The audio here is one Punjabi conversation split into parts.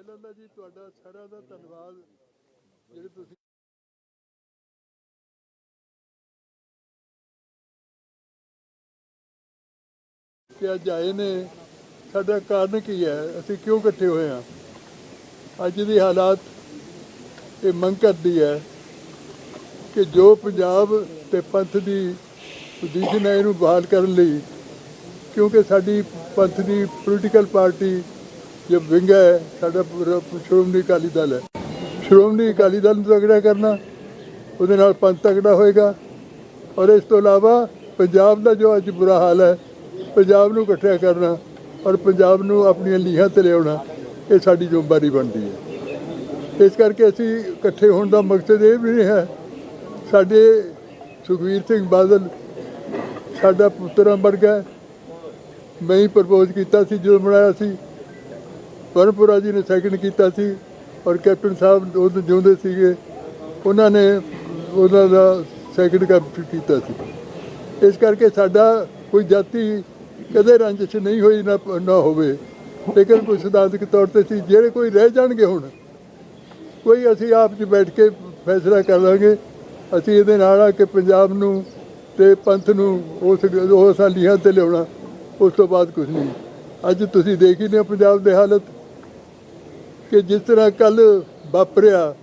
ਪਹਿਲਾਂ ਤਾਂ ਜੀ ਤੁਹਾਡਾ ਸਾਰਿਆਂ ਦਾ ਧੰਨਵਾਦ। ਜਿਹੜੇ ਤੁਸੀਂ ਕਿ ਅੱਜ ਆਏ ਨੇ, ਸਾਡਾ ਕਾਰਨ ਕੀ ਹੈ? ਅਸੀਂ ਕਿਉਂ ਇਕੱਠੇ ਹੋਏ ਹਾਂ? ਅੱਜ ਦੀ ਹਾਲਾਤ ਇਹ ਮੰਗ ਕਰਦੀ ਹੈ ਕਿ ਜੋ ਪੰਜਾਬ ਤੇ ਪੰਥ ਦੀ ਪੋਜੀਸ਼ਨ ਹੈ ਇਹਨੂੰ ਬਹਾਲ ਕਰਨ ਲਈ, ਕਿਉਂਕਿ ਸਾਡੀ ਪੰਥ ਦੀ ਪੋਲੀਟੀਕਲ ਪਾਰਟੀ ਜੋ ਵਿੰਗ ਹੈ, ਸਾਡਾ ਪੂਰਾ ਸ਼੍ਰੋਮਣੀ ਅਕਾਲੀ ਦਲ ਹੈ। ਸ਼੍ਰੋਮਣੀ ਅਕਾਲੀ ਦਲ ਨੂੰ ਤਗੜਾ ਕਰਨਾ, ਉਹਦੇ ਨਾਲ ਪੰਥ ਤਗੜਾ ਹੋਏਗਾ। ਔਰ ਇਸ ਤੋਂ ਇਲਾਵਾ ਪੰਜਾਬ ਦਾ ਜੋ ਅੱਜ ਬੁਰਾ ਹਾਲ ਹੈ, ਪੰਜਾਬ ਨੂੰ ਇਕੱਠਿਆ ਕਰਨਾ ਔਰ ਪੰਜਾਬ ਨੂੰ ਆਪਣੀਆਂ ਲੀਹਾਂ ਤੇ ਲਿਆਉਣਾ, ਇਹ ਸਾਡੀ ਜ਼ਿੰਮੇਵਾਰੀ ਬਣਦੀ ਹੈ। ਇਸ ਕਰਕੇ ਅਸੀਂ ਇਕੱਠੇ ਹੋਣ ਦਾ ਮਕਸਦ ਇਹ ਵੀ ਨਹੀਂ ਹੈ, ਸਾਡੇ ਸੁਖਵੀਰ ਸਿੰਘ ਬਾਦਲ ਸਾਡਾ ਪੁੱਤਰਾਂ ਵਰਗਾ ਮੈਂ ਹੀ ਪ੍ਰਪੋਜ਼ ਕੀਤਾ ਸੀ, ਜਦੋਂ ਬਣਾਇਆ ਸੀ। ਪਰਮਪੁਰਾ ਜੀ ਨੇ ਸੈਕਿੰਡ ਕੀਤਾ ਸੀ ਔਰ ਕੈਪਟਨ ਸਾਹਿਬ ਉਹ ਜਿਉਂਦੇ ਸੀਗੇ, ਉਹਨਾਂ ਨੇ ਉਹਨਾਂ ਦਾ ਸੈਕਿੰਡ ਕੈਪਟਨ ਕੀਤਾ ਸੀ। ਇਸ ਕਰਕੇ ਸਾਡਾ ਕੋਈ ਜਾਤੀ ਕਦੇ ਰੰਜਿਸ਼ ਨਹੀਂ ਹੋਈ ਨਾ ਨਾ ਹੋਵੇ। ਲੇਕਿਨ ਕੋਈ ਸਿਧਾਂਤਕ ਤੌਰ ਤੇ ਸੀ ਜਿਹੜੇ ਕੋਈ ਰਹਿ ਜਾਣਗੇ ਹੁਣ, ਕੋਈ ਅਸੀਂ ਆਪ 'ਚ ਬੈਠ ਕੇ ਫੈਸਲਾ ਕਰ ਲਾਂਗੇ। ਅਸੀਂ ਇਹਦੇ ਨਾਲ ਆ ਕਿ ਪੰਜਾਬ ਨੂੰ ਤੇ ਪੰਥ ਨੂੰ ਉਸ ਉਸ ਲੀਹਾਂ ਤੇ ਲਿਆਉਣਾ, ਉਸ ਤੋਂ ਬਾਅਦ ਕੁਝ ਨਹੀਂ। ਅੱਜ ਤੁਸੀਂ ਦੇਖ ਹੀ ਲਿਆ ਪੰਜਾਬ ਦੇ ਹਾਲਤ। ਕਿ ਜਿਸ ਤਰ੍ਹਾਂ ਕੱਲ ਵਾਪਰਿਆ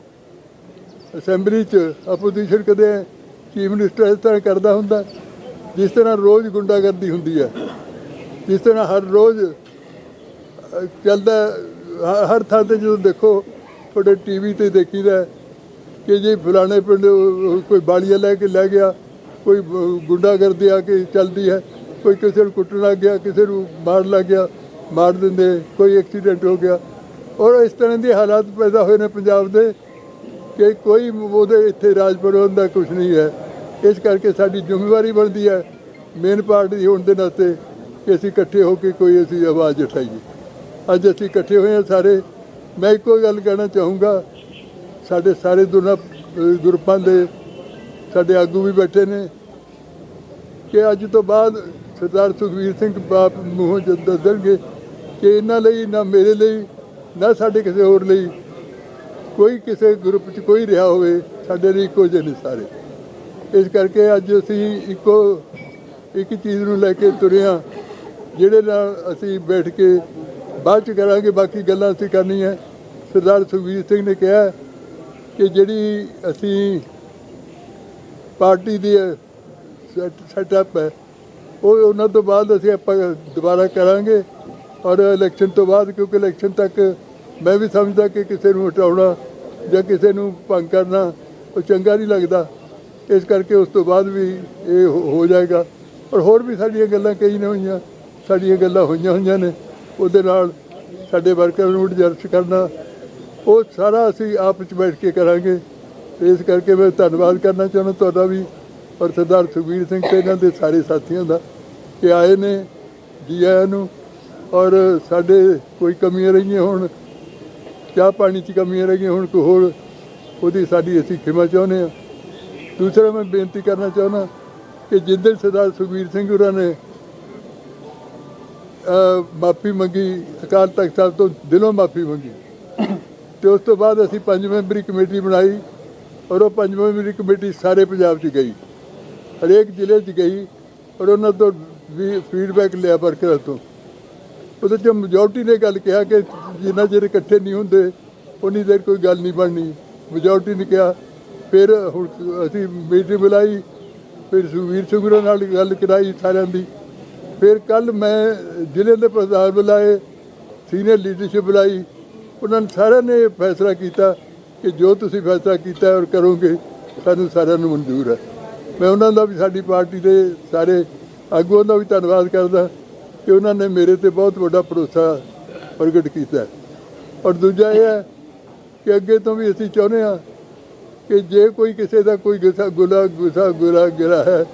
ਅਸੈਂਬਲੀ 'ਚ ਆਪੋਜੀਸ਼ਨ ਕਦੇ ਚੀਫ ਮਿਨਿਸਟਰ ਇਸ ਤਰ੍ਹਾਂ ਕਰਦਾ ਹੁੰਦਾ, ਜਿਸ ਤਰ੍ਹਾਂ ਰੋਜ਼ ਗੁੰਡਾਗਰਦੀ ਹੁੰਦੀ ਹੈ, ਜਿਸ ਤਰ੍ਹਾਂ ਹਰ ਰੋਜ਼ ਚੱਲਦਾ, ਹ- ਹਰ ਥਾਂ ਤੇ ਜਦੋਂ ਦੇਖੋ, ਤੁਹਾਡੇ ਟੀਵੀ ਤੇ ਦੇਖੀਦਾ ਕਿ ਜੇ ਫਲਾਣੇ ਪਿੰਡ ਕੋਈ ਬਾਲੀਆ ਲੈ ਕੇ, ਲੈ ਗਿਆ, ਕੋਈ ਗੁੰਡਾਗਰਦੀ ਆ ਕੇ ਚੱਲਦੀ ਹੈ, ਕੋਈ ਕਿਸੇ ਨੂੰ ਕੁੱਟਣ ਲੱਗ ਗਿਆ, ਕਿਸੇ ਨੂੰ ਮਾਰਨ ਲੱਗ ਗਿਆ, ਮਾਰ ਦਿੰਦੇ, ਕੋਈ ਐਕਸੀਡੈਂਟ ਹੋ ਗਿਆ ਔਰ ਇਸ ਤਰ੍ਹਾਂ ਦੇ ਹਾਲਾਤ ਪੈਦਾ ਹੋਏ ਨੇ ਪੰਜਾਬ ਦੇ ਕਿ ਕੋਈ ਉਹਦੇ ਇੱਥੇ ਰਾਜ ਪ੍ਰਬੰਧ ਦਾ ਕੁਝ ਨਹੀਂ ਹੈ। ਇਸ ਕਰਕੇ ਸਾਡੀ ਜ਼ਿੰਮੇਵਾਰੀ ਬਣਦੀ ਹੈ ਮੇਨ ਪਾਰਟੀ ਹੋਣ ਦੇ ਨਾਤੇ ਕਿ ਅਸੀਂ ਇਕੱਠੇ ਹੋ ਕੇ ਕੋਈ ਅਸੀਂ ਆਵਾਜ਼ ਉਠਾਈਏ। ਅੱਜ ਅਸੀਂ ਇਕੱਠੇ ਹੋਏ ਹਾਂ ਸਾਰੇ। ਮੈਂ ਇੱਕੋ ਗੱਲ ਕਹਿਣਾ ਚਾਹੂੰਗਾ, ਸਾਡੇ ਸਾਰੇ ਦੁਨਾ ਅਹ ਗਰੁੱਪਾਂ ਦੇ ਸਾਡੇ ਆਗੂ ਵੀ ਬੈਠੇ ਨੇ ਕਿ ਅੱਜ ਤੋਂ ਬਾਅਦ ਸਰਦਾਰ ਸੁਖਵੀਰ ਸਿੰਘ ਬਾਪ ਮੂੰਹੋਂ ਜਦ ਦੱਸਣਗੇ ਕਿ ਇਹਨਾਂ ਲਈ ਨਾ ਮੇਰੇ ਲਈ ਨਾ ਸਾਡੇ ਕਿਸੇ ਹੋਰ ਲਈ। ਕੋਈ ਕਿਸੇ ਗਰੁੱਪ 'ਚ ਕੋਈ ਰਿਹਾ ਹੋਵੇ, ਸਾਡੇ ਲਈ ਇੱਕੋ ਜਿਹੇ ਨੇ ਸਾਰੇ। ਇਸ ਕਰਕੇ ਅੱਜ ਅਸੀਂ ਇੱਕੋ, ਇੱਕ ਚੀਜ਼ ਨੂੰ ਲੈ ਕੇ ਤੁਰਿਆ ਜਿਹੜੇ ਨਾਲ ਅਸੀਂ ਬੈਠ ਕੇ ਬਾਅਦ ਚ ਕਰਾਂਗੇ, ਬਾਕੀ ਗੱਲਾਂ ਅਸੀਂ ਕਰਨੀਆਂ। ਸਰਦਾਰ ਸੁਖਵੀਰ ਸਿੰਘ ਨੇ ਕਿਹਾ ਕਿ ਜਿਹੜੀ ਅਸੀਂ ਪਾਰਟੀ ਦੀ ਸੈਟਅਪ ਹੈ, ਉਹ ਉਹਨਾਂ ਤੋਂ ਬਾਅਦ ਅਸੀਂ ਆਪਾਂ ਦੁਬਾਰਾ ਕਰਾਂਗੇ। ਔਰ ਇਲੈਕਸ਼ਨ ਤੋਂ ਬਾਅਦ, ਕਿਉਂਕਿ ਇਲੈਕਸ਼ਨ ਤੱਕ ਮੈਂ ਵੀ ਸਮਝਦਾ ਕਿ ਕਿਸੇ ਨੂੰ ਹਟਾਉਣਾ ਜਾਂ ਕਿਸੇ ਨੂੰ ਭੰਗ ਕਰਨਾ ਉਹ ਚੰਗਾ ਨਹੀਂ ਲੱਗਦਾ। ਇਸ ਕਰਕੇ ਉਸ ਤੋਂ ਬਾਅਦ ਵੀ ਇਹ ਹੋ ਜਾਏਗਾ। ਔਰ ਹੋਰ ਵੀ ਸਾਡੀਆਂ ਗੱਲਾਂ ਕਈ ਨੇ ਹੋਈਆਂ। ਸਾਡੀਆਂ ਗੱਲਾਂ ਹੋਈਆਂ ਹੋਈਆਂ ਨੇ। ਉਹਦੇ ਨਾਲ ਸਾਡੇ ਵਰਕਰ ਨੂੰ ਐਡਜਸਟ ਕਰਨਾ, ਉਹ ਸਾਰਾ ਅਸੀਂ ਆਪ ਵਿੱਚ ਬੈਠ ਕੇ ਕਰਾਂਗੇ। ਇਸ ਕਰਕੇ ਮੈਂ ਧੰਨਵਾਦ ਕਰਨਾ ਚਾਹੁੰਦਾ ਤੁਹਾਡਾ ਵੀ ਔਰ ਸਰਦਾਰ ਸੁਖਬੀਰ ਸਿੰਘ ਤੇ ਇਹਨਾਂ ਦੇ ਸਾਰੇ ਸਾਥੀਆਂ ਦਾ ਕਿ ਆਏ ਨੇ, ਜੀ ਆਇਆਂ ਨੂੰ। ਔਰ ਸਾਡੇ ਕੋਈ ਕਮੀਆਂ ਰਹੀਆਂ ਹੋਣ ਚਾਹ ਪਾਣੀ 'ਚ ਕਮੀਆਂ ਰਹਿ ਗਈਆਂ ਹੁਣ ਕੋਈ ਹੋਰ ਉਹਦੀ ਸਾਡੀ ਅਸੀਂ ਖਿਮਾ ਚਾਹੁੰਦੇ ਹਾਂ। ਦੂਸਰਾ ਮੈਂ ਬੇਨਤੀ ਕਰਨਾ ਚਾਹੁੰਦਾ ਕਿ ਜਿੱਦਣ ਸਰਦਾਰ ਸੁਖਬੀਰ ਸਿੰਘ ਹੋਰਾਂ ਨੇ ਮਾਫੀ ਮੰਗੀ, ਅਕਾਲ ਤਖਤ ਸਾਹਿਬ ਤੋਂ ਦਿਲੋਂ ਮਾਫੀ ਮੰਗੀ। ਤੇ ਉਸ ਤੋਂ ਬਾਅਦ ਅਸੀਂ ਪੰਜ ਮੈਂਬਰੀ ਕਮੇਟੀ ਬਣਾਈ ਔਰ ਉਹ ਪੰਜ ਮੈਂਬਰੀ ਕਮੇਟੀ ਸਾਰੇ ਪੰਜਾਬ 'ਚ ਗਈ। ਹਰੇਕ ਜ਼ਿਲ੍ਹੇ 'ਚ ਗਈ ਔਰ ਉਹਨਾਂ ਤੋਂ ਵੀ ਫੀਡਬੈਕ ਲਿਆ ਵਰਕਰਾਂ ਤੋਂ। ਉਹਦੇ 'ਚ ਮੈਜੋਰਟੀ ਨੇ ਗੱਲ ਕਿਹਾ ਕਿ ਜਿੰਨਾ ਚਿਰ ਇਕੱਠੇ ਨਹੀਂ ਹੁੰਦੇ, ਉਨੀ ਦੇਰ ਕੋਈ ਗੱਲ ਨਹੀਂ ਬਣਨੀ। ਮੈਜੋਰਟੀ ਨੇ ਕਿਹਾ, ਫਿਰ ਹੁਣ ਅਸੀਂ ਮੀਟਿੰਗ ਬੁਲਾਈ, ਫਿਰ ਸੁਖਵੀਰ ਸਿੰਘ ਨਾਲ ਗੱਲ ਕਰਾਈ ਸਾਰਿਆਂ ਦੀ। ਫਿਰ ਕੱਲ ਮੈਂ ਜ਼ਿਲ੍ਹੇ ਦੇ ਪ੍ਰਧਾਨ ਬੁਲਾਏ ਸੀਨੀਅਰ ਲੀਡਰਸ਼ਿਪ ਬੁਲਾਈ। ਉਹਨਾਂ ਨੇ ਸਾਰਿਆਂ ਨੇ ਫੈਸਲਾ ਕੀਤਾ ਕਿ ਜੋ ਤੁਸੀਂ ਫੈਸਲਾ ਕੀਤਾ ਔਰ ਕਰੋਗੇ, ਸਾਨੂੰ ਸਾਰਿਆਂ ਨੂੰ ਮਨਜ਼ੂਰ ਹੈ। ਮੈਂ ਉਹਨਾਂ ਦਾ ਵੀ ਸਾਡੀ ਪਾਰਟੀ ਦੇ ਸਾਰੇ ਆਗੂਆਂ ਦਾ ਵੀ ਧੰਨਵਾਦ ਕਰਦਾ। ਕਿ ਉਹਨਾਂ ਨੇ ਮੇਰੇ ਤੇ ਬਹੁਤ ਵੱਡਾ ਭਰੋਸਾ ਪ੍ਰਗਟ ਕੀਤਾ ਔਰ ਦੂਜਾ ਇਹ ਹੈ ਕਿ ਅੱਗੇ ਤੋਂ ਵੀ ਅਸੀਂ ਚਾਹੁੰਦੇ ਹਾਂ ਕਿ ਜੇ ਕੋਈ ਕਿਸੇ ਦਾ ਕੋਈ ਗੁੱਸਾ, ਗੁਲਾ ਗੁੱਸਾ, ਗੁਲਾ ਗਿਰਾ ਹੈ,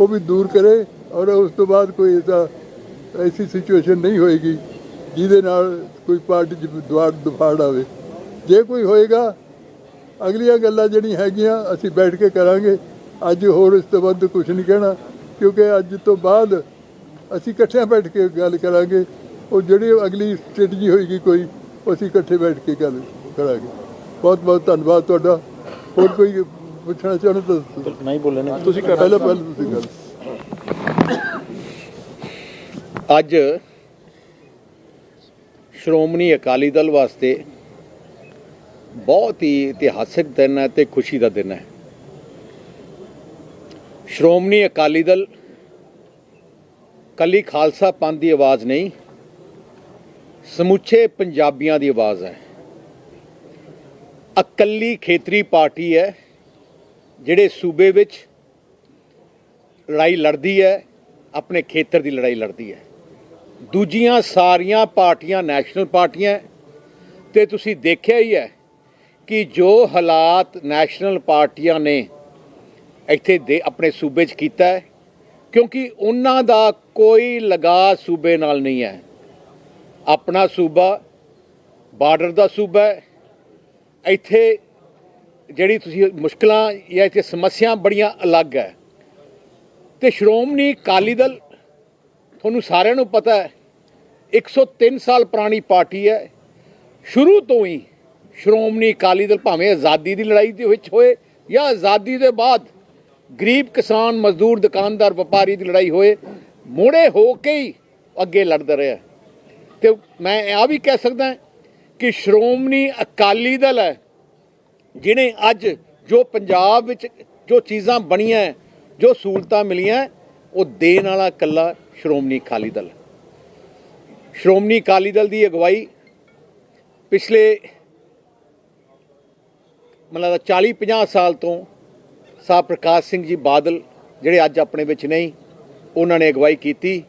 ਉਹ ਵੀ ਦੂਰ ਕਰੇ ਔਰ ਉਸ ਤੋਂ ਬਾਅਦ ਕੋਈ ਐਸਾ ਐਸੀ ਸਿਚੁਏਸ਼ਨ ਨਹੀਂ ਹੋਏਗੀ ਜਿਹਦੇ ਨਾਲ ਕੋਈ ਪਾਰਟੀ 'ਚ ਦੁਆਰ ਦੁਫਾੜ ਆਵੇ। ਜੇ ਕੋਈ ਹੋਏਗਾ, ਅਗਲੀਆਂ ਗੱਲਾਂ ਜਿਹੜੀਆਂ ਹੈਗੀਆਂ ਅਸੀਂ ਬੈਠ ਕੇ ਕਰਾਂਗੇ। ਅੱਜ ਹੋਰ ਇਸ ਤੋਂ ਵੱਧ ਕੁਝ ਨਹੀਂ ਕਹਿਣਾ ਕਿਉਂਕਿ ਅੱਜ ਤੋਂ ਬਾਅਦ ਅਸੀਂ ਇਕੱਠਿਆਂ ਬੈਠ ਕੇ ਗੱਲ ਕਰਾਂਗੇ ਉਹ ਜਿਹੜੀ ਅਗਲੀ ਸਟ੍ਰੈਟਜੀ ਹੋਏਗੀ ਕੋਈ ਅਸੀਂ ਇਕੱਠੇ ਬੈਠ ਕੇ ਗੱਲ ਕਰਾਂਗੇ। ਬਹੁਤ ਬਹੁਤ ਧੰਨਵਾਦ ਤੁਹਾਡਾ। ਹੋਰ ਕੋਈ ਪੁੱਛਣਾ ਚਾਹੁੰਦੇ ਤਾਂ। ਨਹੀਂ ਬੋਲੇ ਨੇ। ਤੁਸੀਂ ਪਹਿਲਾਂ ਪਹਿਲਾਂ ਤੁਸੀਂ ਗੱਲ। ਅੱਜ ਸ਼੍ਰੋਮਣੀ ਅਕਾਲੀ ਦਲ ਵਾਸਤੇ ਬਹੁਤ ਹੀ ਇਤਿਹਾਸਿਕ ਦਿਨ ਹੈ ਤੇ ਖੁਸ਼ੀ ਦਾ ਦਿਨ ਹੈ। ਸ਼੍ਰੋਮਣੀ ਅਕਾਲੀ ਦਲ ਕੱਲੀ ਖਾਲਸਾ ਪੰਥ ਦੀ ਆਵਾਜ਼ ਨਹੀਂ, ਸਮੁੱਚੇ ਪੰਜਾਬੀਆਂ ਦੀ ਆਵਾਜ਼ ਹੈ। ਇਕੱਲੀ ਖੇਤਰੀ ਪਾਰਟੀ ਹੈ, ਜਿਹੜੇ ਸੂਬੇ ਵਿੱਚ ਲੜਾਈ ਲੜਦੀ ਹੈ, ਆਪਣੇ ਖੇਤਰ ਦੀ ਲੜਾਈ ਲੜਦੀ ਹੈ। ਦੂਜੀਆਂ ਸਾਰੀਆਂ ਪਾਰਟੀਆਂ ਨੈਸ਼ਨਲ ਪਾਰਟੀਆਂ ਹੈ, ਤੇ ਤੁਸੀਂ ਦੇਖਿਆ ਹੀ ਹੈ ਕਿ ਜੋ ਹਾਲਾਤ ਨੈਸ਼ਨਲ ਪਾਰਟੀਆਂ ਨੇ ਇੱਥੇ ਦੇ ਆਪਣੇ ਸੂਬੇ 'ਚ ਕੀਤਾ ਹੈ ਕਿਉਂਕਿ ਉਹਨਾਂ ਦਾ ਕੋਈ ਲਗਾ ਸੂਬੇ ਨਾਲ ਨਹੀਂ ਹੈ। ਆਪਣਾ ਸੂਬਾ, ਬਾਰਡਰ ਦਾ ਸੂਬਾ ਹੈ। ਇੱਥੇ ਜਿਹੜੀ ਤੁਸੀਂ ਮੁਸ਼ਕਲਾਂ ਜਾਂ ਇੱਥੇ ਸਮੱਸਿਆ ਬੜੀਆਂ ਅਲੱਗ ਹੈ। ਤੇ ਸ਼੍ਰੋਮਣੀ ਅਕਾਲੀ ਦਲ, ਤੁਹਾਨੂੰ ਸਾਰਿਆਂ ਨੂੰ ਪਤਾ ਹੈ 103 ਸਾਲ ਪੁਰਾਣੀ ਪਾਰਟੀ ਹੈ। ਸ਼ੁਰੂ ਤੋਂ ਹੀ ਸ਼੍ਰੋਮਣੀ ਅਕਾਲੀ ਦਲ ਭਾਵੇਂ ਆਜ਼ਾਦੀ ਦੀ ਲੜਾਈ ਦੇ ਵਿੱਚ ਹੋਏ ਜਾਂ ਆਜ਼ਾਦੀ ਦੇ ਬਾਅਦ ਗਰੀਬ ਕਿਸਾਨ, ਮਜ਼ਦੂਰ, ਦੁਕਾਨਦਾਰ, ਵਪਾਰੀ ਦੀ ਲੜਾਈ ਹੋਏ, ਮੋੜੇ ਹੋ ਕੇ ਹੀ ਅੱਗੇ ਲੜਦਾ ਰਿਹਾ। ਤੇ ਮੈਂ ਇਹ ਵੀ ਕਹਿ ਸਕਦਾ ਕਿ ਸ਼੍ਰੋਮਣੀ ਅਕਾਲੀ ਦਲ ਹੈ, ਜਿਹਨੇ ਅੱਜ ਜੋ ਪੰਜਾਬ ਵਿੱਚ ਜੋ ਚੀਜ਼ਾਂ ਬਣੀਆਂ, ਜੋ ਸਹੂਲਤਾਂ ਮਿਲੀਆਂ, ਉਹ ਦੇਣ ਵਾਲਾ ਕੱਲਾ ਸ਼੍ਰੋਮਣੀ ਅਕਾਲੀ ਦਲ ਸ਼੍ਰੋਮਣੀ ਅਕਾਲੀ ਦਲ ਦੀ ਅਗਵਾਈ ਪਿਛਲੇ ਮਤਲਬ 40 50 ਸਾਲ ਤੋਂ ਸਾਹਿਬ ਪ੍ਰਕਾਸ਼ ਸਿੰਘ ਜੀ ਬਾਦਲ ਜਿਹੜੇ ਅੱਜ ਆਪਣੇ ਵਿੱਚ ਨਹੀਂ, ਉਹਨਾਂ ਨੇ ਅਗਵਾਈ ਕੀਤੀ।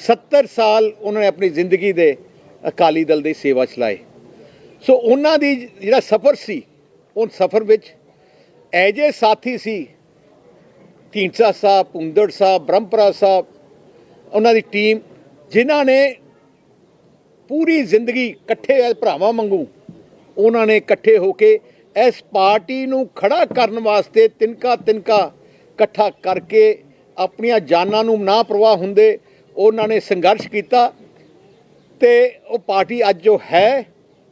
70 ਸਾਲ ਉਹਨਾਂ ਨੇ ਆਪਣੀ ਜ਼ਿੰਦਗੀ ਦੇ ਅਕਾਲੀ ਦਲ ਦੀ ਸੇਵਾ ਚਲਾਏ ਸੋ ਉਹਨਾਂ ਦੀ ਜਿਹੜਾ ਸਫ਼ਰ ਸੀ, ਉਹ ਸਫ਼ਰ ਵਿੱਚ ਐਜੇ ਸਾਥੀ ਸੀ, ਢੀਂਡਸਾ ਸਾਹਿਬ ਪੁੰਦੜ ਸਾਹਿਬ ਬ੍ਰਹਮਪੁਰਾ ਸਾਹਿਬ ਉਹਨਾਂ ਦੀ ਟੀਮ, ਜਿਨ੍ਹਾਂ ਨੇ ਪੂਰੀ ਜ਼ਿੰਦਗੀ ਇਕੱਠੇ ਐ ਭਰਾਵਾਂ ਵਾਂਗੂ ਉਹਨਾਂ ਨੇ ਇਕੱਠੇ ਹੋ ਕੇ ਇਸ ਪਾਰਟੀ ਨੂੰ ਖੜਾ ਕਰਨ ਵਾਸਤੇ ਤਿਨਕਾ ਤਿਨਕਾ ਇਕੱਠਾ ਕਰਕੇ ਆਪਣੀਆਂ ਜਾਨਾਂ ਨੂੰ ਨਾ ਪ੍ਰਵਾਹ ਹੁੰਦੇ ਉਹਨਾਂ ਨੇ ਸੰਘਰਸ਼ ਕੀਤਾ ਤੇ ਉਹ ਪਾਰਟੀ ਅੱਜ ਜੋ ਹੈ,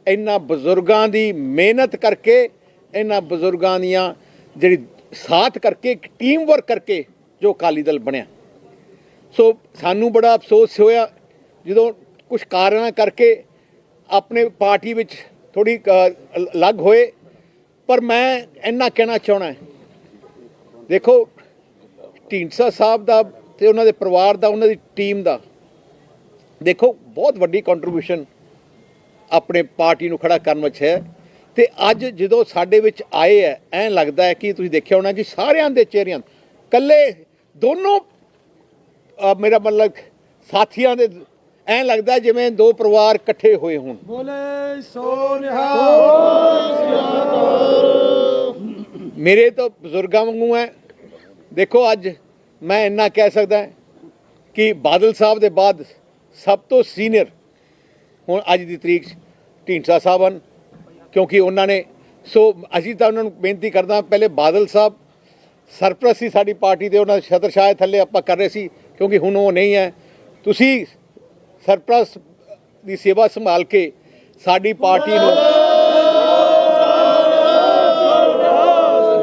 ਇਹਨਾਂ ਬਜ਼ੁਰਗਾਂ ਦੀ ਮਿਹਨਤ ਕਰਕੇ, ਇਹਨਾਂ ਬਜ਼ੁਰਗਾਂ ਦੀਆਂ ਜਿਹੜੀ ਸਾਥ ਕਰਕੇ, ਇੱਕ ਟੀਮ ਵਰਕ ਕਰਕੇ ਜੋ ਅਕਾਲੀ ਦਲ ਬਣਿਆ। ਸੋ ਸਾਨੂੰ ਬੜਾ ਅਫਸੋਸ ਹੋਇਆ ਜਦੋਂ ਕੁਝ ਕਾਰਨਾਂ ਕਰਕੇ ਆਪਣੇ ਪਾਰਟੀ ਵਿੱਚ ਥੋੜੀ ਅਲੱਗ ਹੋਏ। ਪਰ ਮੈਂ ਇੰਨਾ ਕਹਿਣਾ ਚਾਹਣਾ ਦੇਖੋ, ਢੀਂਡਸਾ ਸਾਹਿਬ ਦਾ ਤੇ ਉਹਨਾਂ ਦੇ ਪਰਿਵਾਰ ਦਾ, ਉਹਨਾਂ ਦੀ ਟੀਮ ਦਾ। ਦੇਖੋ, ਬਹੁਤ ਵੱਡੀ ਕੰਟਰੀਬਿਊਸ਼ਨ ਆਪਣੇ ਪਾਰਟੀ ਨੂੰ ਖੜਾ ਕਰਨ ਵਿੱਚ ਹੈ। ਤੇ ਅੱਜ ਜਦੋਂ ਸਾਡੇ ਵਿੱਚ ਆਏ ਹੈ, ਐਂ ਲੱਗਦਾ ਹੈ ਕਿ ਤੁਸੀਂ ਦੇਖਿਆ ਹੋਣਾ ਕਿ ਸਾਰਿਆਂ ਦੇ ਚਿਹਰਿਆਂ ਕੱਲੇ ਦੋਨੋਂ ਮੇਰਾ ਮਤਲਬ ਸਾਥੀਆਂ ਦੇ ਐਂ ਲੱਗਦਾ ਜਿਵੇਂ ਦੋ ਪਰਿਵਾਰ ਇਕੱਠੇ ਹੋਏ ਹੋਣ। ਬੋਲੇ ਸੋ ਨਿਹਾਲ ਮੇਰੇ ਤਾਂ ਬਜ਼ੁਰਗਾਂ ਵਾਂਗੂ ਹੈ ਦੇਖੋ ਅੱਜ ਮੈਂ ਇੰਨਾ ਕਹਿ ਸਕਦਾ ਕਿ ਬਾਦਲ ਸਾਹਿਬ ਦੇ ਬਾਅਦ ਸਭ ਤੋਂ ਸੀਨੀਅਰ ਹੁਣ ਅੱਜ ਦੀ ਤਰੀਕ ਢੀਂਡਸਾ ਸਾਹਿਬ ਹਨ ਕਿਉਂਕਿ ਉਹਨਾਂ ਨੇ ਸੋ ਅਸੀਂ ਤਾਂ ਉਹਨਾਂ ਨੂੰ ਬੇਨਤੀ ਕਰਦਾ ਪਹਿਲੇ ਬਾਦਲ ਸਾਹਿਬ ਸਰਪ੍ਰਸਤ ਸੀ ਸਾਡੀ ਪਾਰਟੀ ਦੇ ਉਹਨਾਂ ਦੇ ਛਤਰ ਛਾਇਆ ਥੱਲੇ ਆਪਾਂ ਕਰ ਰਹੇ ਸੀ ਕਿਉਂਕਿ ਹੁਣ ਉਹ ਨਹੀਂ ਹੈ ਤੁਸੀਂ ਸਰਪ੍ਰਸਤ ਦੀ ਸੇਵਾ ਸੰਭਾਲ ਕੇ ਸਾਡੀ ਪਾਰਟੀ ਨੂੰ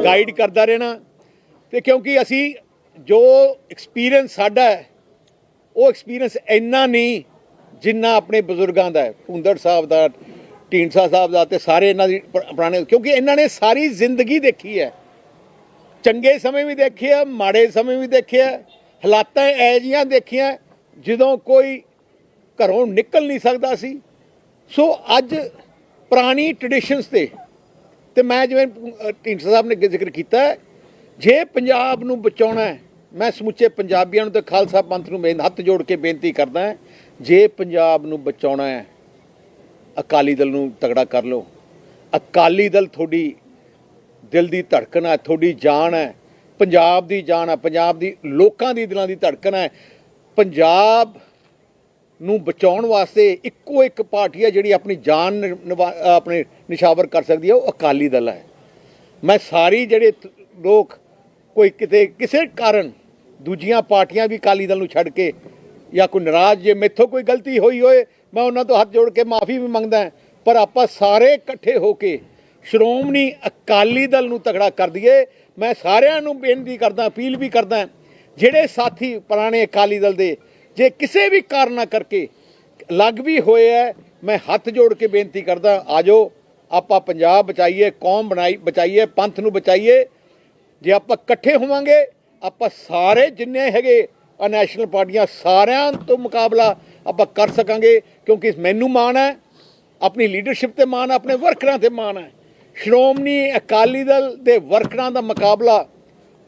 ਗਾਈਡ ਕਰਦਾ ਰਹਿਣਾ ਤੇ ਕਿਉਂਕਿ ਅਸੀਂ ਜੋ ਐਕਸਪੀਰੀਅੰਸ ਸਾਡਾ ਹੈ, ਉਹ ਐਕਸਪੀਰੀਅੰਸ ਇੰਨਾ ਨਹੀਂ ਜਿੰਨਾ ਆਪਣੇ ਬਜ਼ੁਰਗਾਂ ਦਾ ਹੈ, ਭੁੰਦੜ ਸਾਹਿਬ ਦਾ, ਢੀਂਡਸਾ ਸਾਹਿਬ ਦਾ ਤੇ ਸਾਰੇ ਇਹਨਾਂ ਦੀ ਪੁਰਾਣੇ, ਕਿਉਂਕਿ ਇਹਨਾਂ ਨੇ ਸਾਰੀ ਜ਼ਿੰਦਗੀ ਦੇਖੀ ਹੈ। ਚੰਗੇ ਸਮੇਂ ਵੀ ਦੇਖੇ ਆ, ਮਾੜੇ ਸਮੇਂ ਵੀ ਦੇਖੇ ਆ, ਹਾਲਾਤਾਂ ਐ ਜੀਆਂ ਦੇਖੀਆਂ, ਜਦੋਂ ਕੋਈ ਘਰੋਂ ਨਿਕਲ ਨਹੀਂ ਸਕਦਾ ਸੀ। ਸੋ ਅੱਜ ਪੁਰਾਣੀ ਟ੍ਰੈਡੀਸ਼ਨਸ ਤੇ ਤੇ ਮੈਂ ਜਿਵੇਂ ਢੀਂਡਸਾ ਸਾਹਿਬ ਨੇ ਜ਼ਿਕਰ ਕੀਤਾ ਜੇ ਪੰਜਾਬ ਨੂੰ ਬਚਾਉਣਾ ਹੈ, ਮੈਂ ਸਮੁੱਚੇ ਪੰਜਾਬੀਆਂ ਨੂੰ ਤੇ ਖਾਲਸਾ ਪੰਥ ਨੂੰ ਬੇਨ ਹੱਥ ਜੋੜ ਕੇ ਬੇਨਤੀ ਕਰਦਾ ਹਾਂ, ਜੇ ਪੰਜਾਬ ਨੂੰ ਬਚਾਉਣਾ ਹੈ, ਅਕਾਲੀ ਦਲ ਨੂੰ ਤਗੜਾ ਕਰ ਲਓ। ਅਕਾਲੀ ਦਲ ਤੁਹਾਡੀ ਦਿਲ ਦੀ ਧੜਕਣ ਹੈ, ਤੁਹਾਡੀ ਜਾਨ ਹੈ, ਪੰਜਾਬ ਦੀ ਜਾਨ ਹੈ, ਪੰਜਾਬ ਦੀ ਲੋਕਾਂ ਦੀ ਦਿਲਾਂ ਦੀ ਧੜਕਣ ਹੈ। ਪੰਜਾਬ ਨੂੰ ਬਚਾਉਣ ਵਾਸਤੇ ਇੱਕੋ ਇੱਕ ਪਾਰਟੀ ਹੈ ਜਿਹੜੀ ਆਪਣੀ ਜਾਨ ਨਿ- ਨਿਵਾ- ਆਪਣੇ ਨਿਸ਼ਾਵਰ ਕਰ ਸਕਦੀ ਹੈ ਉਹ ਅਕਾਲੀ ਦਲ ਹੈ ਮੈਂ ਸਾਰੀ ਜਿਹੜੇ ਲੋਕ ਕੋਈ ਕਿਤੇ, ਕਿਸੇ ਕਾਰਨ ਦੂਜੀਆਂ ਪਾਰਟੀਆਂ ਵੀ ਅਕਾਲੀ ਦਲ ਨੂੰ ਛੱਡ ਕੇ ਜਾਂ ਕੋਈ ਨਾਰਾਜ਼ ਜੇ ਮੇਥੋਂ ਕੋਈ ਗਲਤੀ ਹੋਈ ਹੋਏ, ਮੈਂ ਉਹਨਾਂ ਤੋਂ ਹੱਥ ਜੋੜ ਕੇ ਮਾਫੀ ਵੀ ਮੰਗਦਾ ਪਰ ਆਪਾਂ ਸਾਰੇ ਇਕੱਠੇ ਹੋ ਕੇ ਸ਼੍ਰੋਮਣੀ ਅਕਾਲੀ ਦਲ ਨੂੰ ਤਗੜਾ ਕਰ ਦਈਏ। ਮੈਂ ਸਾਰਿਆਂ ਨੂੰ ਬੇਨਤੀ ਕਰਦਾ, ਅਪੀਲ ਵੀ ਕਰਦਾ, ਜਿਹੜੇ ਸਾਥੀ ਪੁਰਾਣੇ ਅਕਾਲੀ ਦਲ ਦੇ ਜੇ ਕਿਸੇ ਵੀ ਕਾਰਨਾ ਕਰਕੇ ਲੱਗ ਵੀ ਹੋਏ ਹੈ ਮੈਂ ਹੱਥ ਜੋੜ ਕੇ ਬੇਨਤੀ ਕਰਦਾ, ਆਜੋ, ਆਪਾਂ ਪੰਜਾਬ ਬਚਾਈਏ, ਕੌਮ ਬਣਾਈ, ਬਚਾਈਏ, ਪੰਥ ਨੂੰ ਬਚਾਈਏ। ਜੇ ਆਪਾਂ ਇਕੱਠੇ ਹੋਵਾਂਗੇ, ਆਪਾਂ ਸਾਰੇ ਜਿੰਨੇ ਹੈਗੇ ਆ ਨੈਸ਼ਨਲ ਪਾਰਟੀਆਂ, ਸਾਰਿਆਂ ਤੋਂ ਮੁਕਾਬਲਾ ਆਪਾਂ ਕਰ ਸਕਾਂਗੇ, ਕਿਉਂਕਿ ਮੈਨੂੰ ਮਾਣ ਹੈ ਆਪਣੀ ਲੀਡਰਸ਼ਿਪ ਤੇ ਮਾਣ ਹੈ ਆਪਣੇ ਵਰਕਰਾਂ ਤੇ ਮਾਣ ਹੈ ਸ਼੍ਰੋਮਣੀ ਅਕਾਲੀ ਦਲ ਦੇ ਵਰਕਰਾਂ ਦਾ ਮੁਕਾਬਲਾ